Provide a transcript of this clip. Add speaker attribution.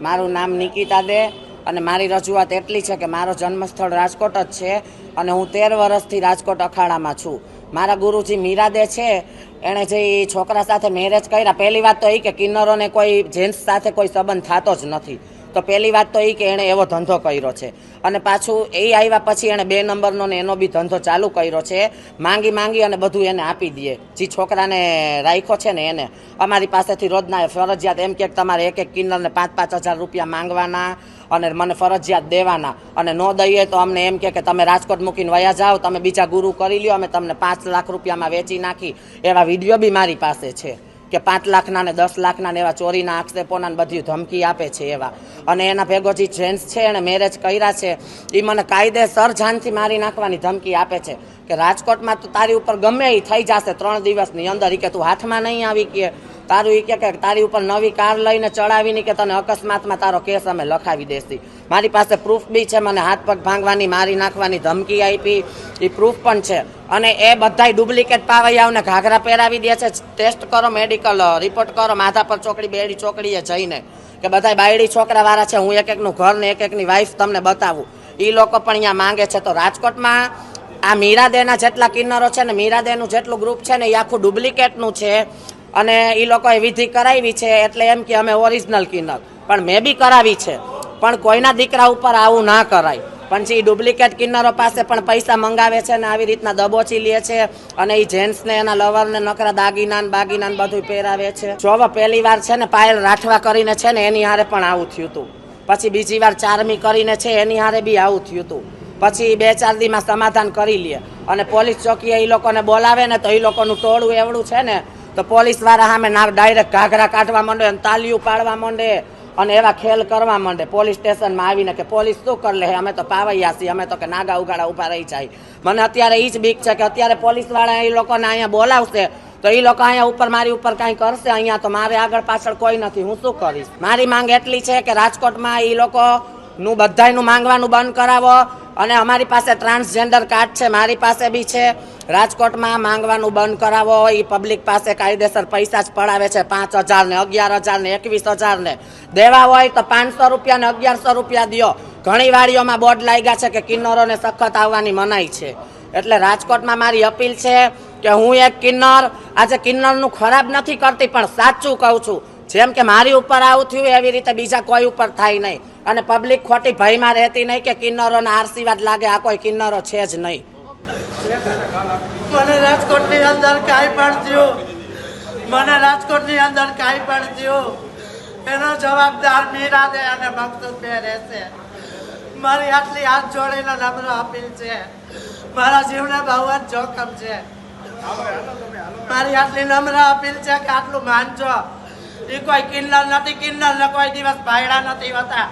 Speaker 1: મારું નામ નિકિતા દે અને મારી રજૂઆત એટલી છે કે મારો જન્મસ્થળ રાજકોટ જ છે અને હું તેર વર્ષથી રાજકોટ અખાડામાં છું. મારા ગુરુજી મીરા દે છે. એણે જે છોકરા સાથે મેરેજ કર્યા, પહેલી વાત તો એ કે કિન્નરોને કોઈ જેન્ટ્સ સાથે કોઈ સંબંધ થતો જ નથી. તો પહેલી વાત તો એ કે એણે એવો ધંધો કર્યો છે. અને પાછું એ આવ્યા પછી એણે બે નંબરનો ને એનો બી ધંધો ચાલુ કર્યો છે. માંગી માંગી અને બધું એને આપી દે જે છોકરાને રાખ્યો છે ને એને. અમારી પાસેથી રોજના ફરજિયાત એમ કે તમારે એક એક કિન્નરને પાંચ પાંચ હજાર રૂપિયા માંગવાના અને મને ફરજિયાત દેવાના. અને ન દઈએ તો અમને એમ કે તમે રાજકોટ મૂકીને વયા જાઓ, તમે બીજા ગુરુ કરી લ્યો, અમે તમને પાંચ લાખ રૂપિયામાં વેચી નાખી. એવા વીડિયો બી મારી પાસે છે. કે પાંચ લાખના ને દસ લાખના ને એવા ચોરીના આક્ષેપોના ને બધી ધમકી આપે છે એવા. અને એના ભેગો જે જેન્ટ્સ છે એણે મેરેજ કર્યા છે એ મને કાયદેસર જાનથી મારી નાખવાની ધમકી આપે છે કે રાજકોટમાં તો તારી ઉપર ગમે એ થઈ જશે ત્રણ દિવસની અંદર એ કે તું હાથમાં નહીં આવી કે તારું એ કે તારી ઉપર નવી કાર લઈને ચડાવીને કે તને અકસ્માતમાં તારો કેસ અમે લખાવી દેસી મારી પાસે પ્રૂફ બી છે, મને હાથ પગ ભાંગવાની, મારી નાખવાની ધમકી આપી. એ પ્રૂફ પણ છે. અને એ બધાય ડુપ્લિકેટ પાવૈયાઓને ઘાઘરા પહેરાવી દે છે. ટેસ્ટ કરો મેડિકલ રિપોર્ટ કરો, માથા પર ચોકડી, બેડી ચોકડીએ જઈને. કે બધાય બાયડી છોકરાવાળા છે, હું એક એકનું ઘર ને એક એકની વાઈફ તમને બતાવું. એ લોકો પણ અહીંયા માંગે છે. તો રાજકોટમાં આ મીરાદેના જેટલા કિન્નરો છે ને, મીરાદેનું જેટલું ગ્રુપ છે ને એ આખું ડુપ્લિકેટનું છે. અને એ લોકોએ વિધિ કરાવી છે એટલે એમ કે અમે ઓરિજિનલ કિન્નર પણ મેં બી કરાવી છે. પણ કોઈના દીકરા ઉપર આવું ના કરાય. પણ જે ડુપ્લિકેટ કિન્નરો પાસે પણ પૈસા મંગાવે છે ને આવી રીતના દબોચી લે છે અને એ જેન્ટ્સને એના લવરને નકરા દાગીના બાગીના બધું પહેરાવે છે. જો હવે પહેલી વાર છે ને પાયલ રાઠવા કરીને છે ને એની હારે પણ આવું થયું હતું પછી બીજી વાર ચારમી કરીને છે એની હારે બી આવું થયું હતું પછી બે ચાર દીમાં સમાધાન કરી લે. અને પોલીસ ચોકીએ એ લોકોને બોલાવે ને તો એ લોકોનું ટોળું એવડું છે ને તો પોલીસવાળા સામે ના ડાયરેક્ટ ઘાઘરા કાઢવા માંડે અને તાલીઓ પાડવા માંડે અને એવા ખેલ કરવા માંડે. પોલીસ સ્ટેશનમાં આવીને કે, પોલીસ શું કરી લે અમે તો પાવૈયા છીએ, અમે તો કે નાગા ઉગાડા ઊભા રહી જાય. મને અત્યારે એ જ બીક છે કે અત્યારે પોલીસવાળા એ લોકોને અહીંયા બોલાવશે તો એ લોકો અહીંયા ઉપર મારી ઉપર કાંઈ કરશે? અહીંયા તો મારે આગળ પાછળ કોઈ નથી. હું શું કરીશ? મારી માંગ એટલી છે કે રાજકોટમાં એ લોકો નું બધાયનું માંગવાનું બંધ કરાવો. અને અમારી પાસે ટ્રાન્સજેન્ડર કાર્ડ છે, મારી પાસે બી છે. રાજકોટમાં માંગવાનું બંધ કરાવો એ પબ્લિક પાસે કાયદેસર પૈસા જ પડાવે છે, પાંચ હજાર ને અગિયાર હજાર ને એકવીસ હજાર ને. દેવા હોય તો પાંચસો રૂપિયા ને અગિયારસો રૂપિયા દ્યો. ઘણી વાડીઓમાં બોર્ડ લાગ્યા છે કે કિન્નરોને સખત આવવાની મનાઈ છે. એટલે રાજકોટમાં મારી અપીલ છે કે હું એક કિન્નર, આજે કિન્નરનું ખરાબ નથી કરતી, પણ સાચું કહું છું જેમ કે મારી ઉપર આવું થયું, એવી રીતે બીજા કોઈ ઉપર થાય નહીં. અને પબ્લિક ખોટી ભયમાં રહેતી નહીં કે કિન્નરોને આશીર્વાદ લાગે, આ કોઈ કિન્નરો છે જ નહીં.
Speaker 2: મને રાજકોટની અંદર કાંઈ પણ થયું. મને રાજકોટની અંદર કાંઈ પણ થયું. એનો જવાબદાર મીરા દે અને મકસૂદ બે રહેશે. મારી આટલી હાથ જોડીને નમ્ર અપીલ છે. મારા જીવને બહુ જ જોખમ છે. મારી આટલી નમ્ર અપીલ છે કે આટલું માનજો. એ કોઈ કિન્નર નથી કિન્નર કોઈ દિવસ ભાયડા નથી હોતા.